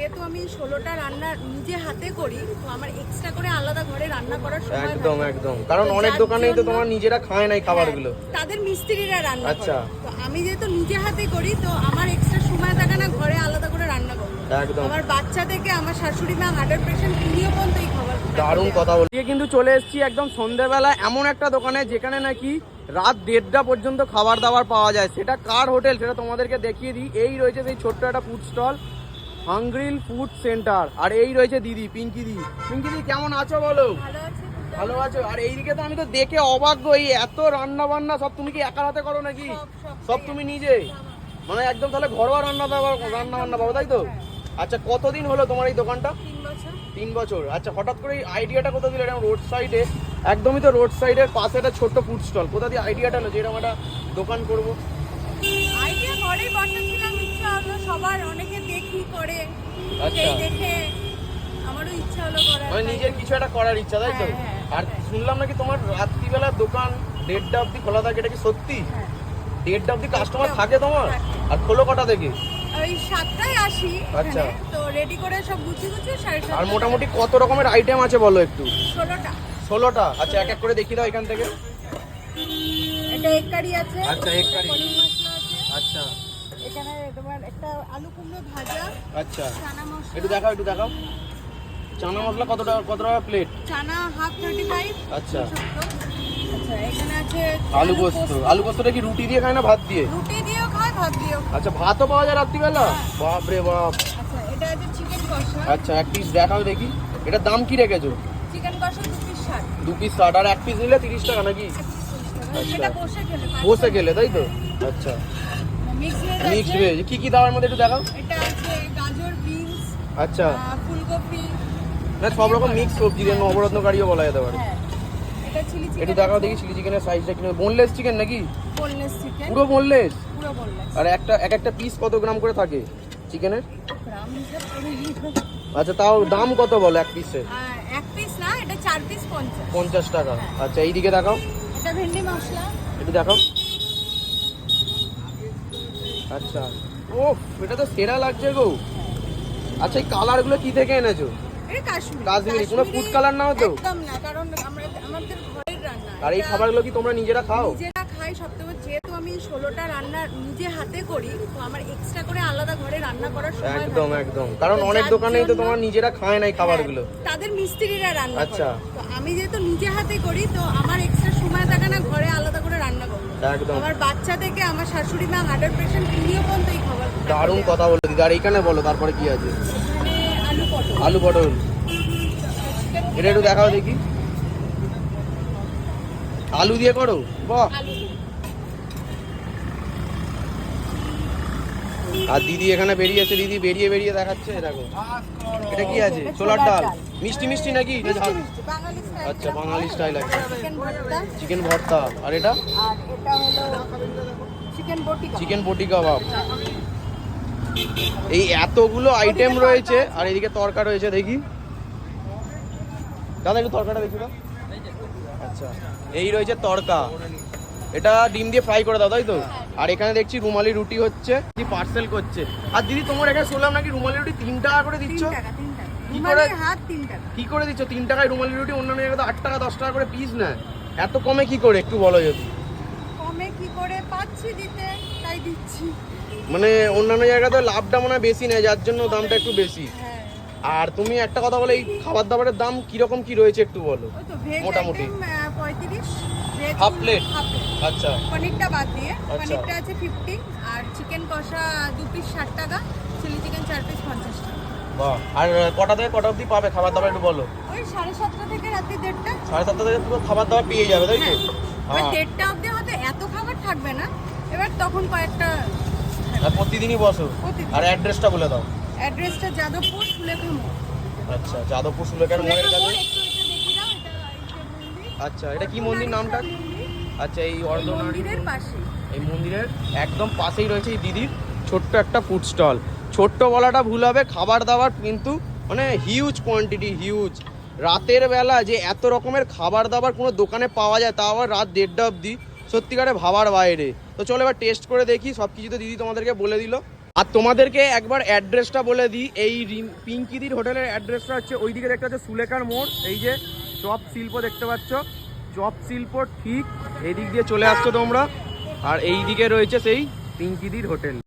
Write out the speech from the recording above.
যেহেতু আমি ষোলোটা রান্না নিজে হাতে করি তো আমার এক্সট্রা করে আলাদা ঘরে রান্না করার সময় একদম। একদম। কারণ অনেক দোকানেই তো তোমার নিজেরা খায় নাই খাবারগুলো। হ্যাঁ, তাদের মিস্ত্রিরা রান্না আচ্ছা। তো আমি যেহেতু নিজে হাতে করি তো আমার এক্সট্রা সময় থাকে না ঘরে আলাদা করে রান্না করব একদম। আমার বাচ্চা থেকে আমার শাশুড়ি মা হার্টের পেশেন্ট তিনিও পর্যন্ত এই খাবার দারুণ কথা বল কিন্তু চলে এসেছি একদম সন্ধ্যেবেলা এমন একটা দোকানে যেখানে নাকি রাত দেড়টা পর্যন্ত খাবার দাবার পাওয়া যায়। সেটা কার হোটেল সেটা তোমাদেরকে দেখিয়ে দিই। এই রয়েছে সেই ছোট্ট একটা food stall Hungrill food centre. আর এই রয়েছে দিদি পিঙ্কি দি। পিঙ্কি দি কেমন আছো বলো? ভালো আছো আর এইদিকে তো আমি তো দেখে অবাক এই এত রান্না বান্না সব তুমি কি একার হাতে করো নাকি? সব, তুমি নিজে? মানে একদম তাহলে ঘরোয়া রান্না রান্না বান্না পাবো তাই তো? আচ্ছা কতদিন হলো তোমার এই দোকানটা? তিন বছর। আচ্ছা হঠাৎ করে এই আইডিয়াটা কোথা দিলে? এরকম রোড সাইডে একদমই তো রোড সাইডের পাশে একটা ছোট্ট ফুড স্টল কোথা দিয়ে আইডিয়াটা হলো যে এরকম একটা দোকান করব? আইডিয়া ঘরেই বসেছিলাম ইচ্ছা হলো সবার অনেকে দেখি করে আচ্ছা। দেখে আমারও ইচ্ছা হলো করার মানে নিজের কিছু একটা করার ইচ্ছা তাই তো? হ্যাঁ, হ্যাঁ, আর হ্যাঁ। শুনলাম নাকি তোমার রাত্রিবেলা দোকান দেড়টা অবধি খোলা থাকে এটা কি সত্যি। দেড়টা অবধি কাস্টমার থাকে তোমার? আর খোলো কটা থেকে? ওই সাতটায় আসি আচ্ছা। তো রেডি করে সব গুছিয়ে গুছিয়ে সাড়ে আর মোটামুটি কত রকমের আইটেম আছে বলো একটু? ষোলোটা। ষোলোটা? আচ্ছা এক এক করে দেখি দাও এখান থেকে। এটা এক কারি আছে আচ্ছা, egg curry। পনির মশলা আছে আচ্ছা এখানে তোমার একটা আলু কুমড়ো ভাজা আচ্ছা। চানা মশলা। একটু দেখাও একটু দেখাও। চানা মশলা কত টাকা কত টাকা প্লেট চানা হাফ থার্টি ফাইভ আচ্ছা। আচ্ছা আলু পোস্ত। আলু পোস্তটা কি রুটি দিয়ে খায় না ভাত দিয়ে? রুটি দিয়েও খায় ভাত দিয়েও আচ্ছা ভাতও পাওয়া যায় রাত্রিবেলা? বাপ রে বাপ। আচ্ছা এটা আছে চিকেন কষা। আচ্ছা এক পিস দেখাও দেখি। এটার দাম কি রেখেছো? চিকেন কষা দু পিস ষাট। দু পিস ষাট। আর এক পিস নিলে তিরিশ টাকা নাকি? আচ্ছা। বসে খেলে গেলে তাই তো? আচ্ছা। মিক্স ভেজ মিক্সড ভেজ কি কি দাও এর মধ্যে একটু দেখাও। এটা আছে গাজর বিনস আচ্ছা। ফুলকপি। না সব রকম মিক্স সবজি দিয়ে নবরত্ন কারিও বলা যেতে পারে। হ্যাঁ এটা চিলি চিকেন একটু দেখাও দেখি চিলি চিকেনের সাইজটা কিনে বোনলেস চিকেন নাকি? বোনলেস চিকেন পুরো বোনলেস পুরো বোনলেস আর একটা এক একটা পিস কত গ্রাম করে থাকে চিকেনের গ্রাম আচ্ছা তাও দাম কত বলো এক পিসের এক পিস না এটা চার পিস পঞ্চাশ। পঞ্চাশ টাকা। আচ্ছা এইদিকে দেখাও। এটা ভেন্ডি মশলা। একটু দেখাও। আচ্ছা। ও এটা তো সেরা লাগছে গো। আচ্ছা এই কালারগুলো কি থেকে এনেছো? কাশ্মীরি কোনো food color নাও তো? একদম না কারণ আমরা আমাদের ঘরের রান্না। আর এই খাবারগুলো কি তোমরা নিজেরা খাও? নিজেরা খাই সবথেকে যেহেতু আমি ষোলোটা রান্না নিজে হাতে করি তো আমার এক্সট্রা করে আলাদা ঘরে রান্না করার সময় একদম একদম। কারণ অনেক দোকানেই তো তোমার নিজেরা খায় নাই খাবারগুলো হ্যাঁ, তাদের মিস্ত্রিরা রান্না আচ্ছা। তো আমি যেহেতু নিজে হাতে করি তো আমার এক্সট্রা সময় থাকে না ঘরে আলাদা করে রান্না করব একদম। আমার বাচ্চা থেকে আমার শাশুড়ি মা হার্টের পেশেন্ট তিনিও পর্যন্ত এই খাবার দারুণ কথা বলে দিদি। আর এইখানে বলো তারপরে কি আছে? আলু পটল। আলু পটল। এটা একটু দেখাও দেখি। আলু দিয়ে করো। বাহ। আর দিদি এখানে বেরিয়েছে দিদি বেরিয়ে বেরিয়ে দেখাচ্ছে দেখো। এটা কি আছে? ছোলার ডাল। মিষ্টি মিষ্টি নাকি? আচ্ছা বাঙালি স্টাইল আছে চিকেন ভর্তা। আর এটা? চিকেন বটি কাবাব। এই এতগুলো আইটেম রয়েছে আর এদিকে তরকা রয়েছে দেখি। দাদা একটু তরকাটা দেখি আচ্ছা। এই রয়েছে তরকা। এটা ডিম দিয়ে ফ্রাই করে দাও তাই তো? আর এখানে দেখছি রুমালি রুটি হচ্ছে। কি পার্সেল করছে। আর দিদি তোমার এখানে শুনলাম নাকি রুমালি রুটি তিন টাকা করে দিচ্ছ? টাকা কি করে- হাত কি করে দিচ্ছ? তিন টাকায় রুমালি রুটি অন্যান্য জায়গায় তো আট টাকা দশ টাকা করে পিস নেয়। এত কমে কি করে একটু বলো যদি। কমে কি করে? পাচ্ছি দিতে তাই দিচ্ছি। মানে অন্যান্য জায়গায় তো লাভটা মনে হয় বেশি নেয় যার জন্য দামটা একটু বেশি। হ্যাঁ। আর তুমি একটা কথা বলে এই খাবার দাবারের দাম কীরকম কি রয়েছে একটু বলো? মোটামুটি। পঁয়ত্রিশ? হাফ প্লেট আচ্ছা। পনিরটা বাদ দিয়ে। আচ্ছা। পনিরটা আছে ফিফটি আর চিকেন কষা দু পিস ষাট টাকা চিলি চিকেন চার পিস পঞ্চাশ টাকা। বাহ। আর কটা থেকে কটা অবধি পাবে খাবার দাবার একটু বলো? ওই সাড়ে সাতটা থেকে রাত্রি দেড়টা। সাড়ে সাতটা থেকে পুরো খাবার দাবার পেয়ে যাবে তাই তো হ্যাঁ। হ্যাঁ। দেড়টা অবধি হয়তো এত খাবার থাকবে না এবার তখন কয়েকটা প্রতিদিনই বসো। আর অ্যাড্রেসটা বলে দাও। অ্যাড্রেসটা যাদবপুর সুলেখা মোড় আচ্ছা যাদবপুর সুলেখার মোড়ের কাছে মোড় একটু এটা দেখে দাও এটা এই যে মন্দির আচ্ছা এটা কি মন্দির নামটা? আচ্ছা এই এই অর্ধনারী মন্দিরের পাশে। এই মন্দিরের একদম পাশেই রয়েছে এই দিদির ছোট্ট একটা ফুড স্টল ছোট্ট বলাটা ভুল হবে খাবার দাবার কিন্তু মানে হিউজ কোয়ান্টিটি হিউজ রাতের বেলা যে এত রকমের খাবার দাবার কোনো দোকানে পাওয়া যায় তা আবার রাত দেড়টা অবধি। সত্যিকারে ভাবার বাইরে। তো চলো এবার টেস্ট করে দেখি সব কিছু তো দিদি তোমাদেরকে বলে দিল। আর তোমাদেরকে একবার অ্যাড্রেসটা বলে দিই এই পিঙ্কিদির হোটেলের অ্যাড্রেসটা হচ্ছে ওইদিকে দেখতে হচ্ছে সুলেখার মোড়। এই যে চপ শিল্প দেখতে পাচ্ছ। চপ শিল্প ঠিক এদিক দিক দিয়ে চলে আসছো তোমরা। আর এই দিকে রয়েছে সেই পিঙ্কিদির হোটেল।